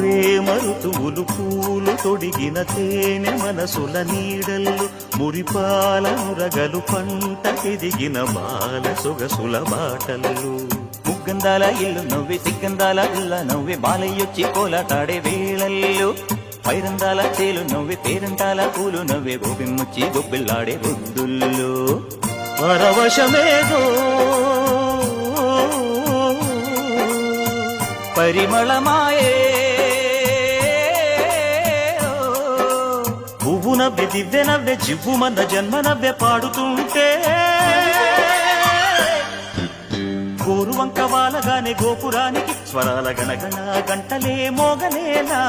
ప్రేమ ఋతువులు పూలు తొడిగిన తేనె మనసుల నీడల్లు మురిపాల నురగలు పంట ఎదిగిన బాల సొగసుల బాటలు ముగ్గందాల ఇల్లు నవ్వి సిగ్గందాల ఇళ్ళ నవ్వి బాలయ్యొచ్చి కోలాటాడే వేళల్లు. పైరందాల చేలు నవ్వి పేరంటాల పూలు నవ్వే గోపిమ్ముచ్చి గొబ్బిల్లాడే బుద్ధుల్లో పరవశమేదో పరిమళమాయే నువ్వు నవ్వె దివ్య నవ్వె జివ్వు మన జన్మ నవ్వె పాడుతుంటే. గోరు వంక వాలగానే గోపురానికి స్వరాల గణగణ గంటలే మోగనేలా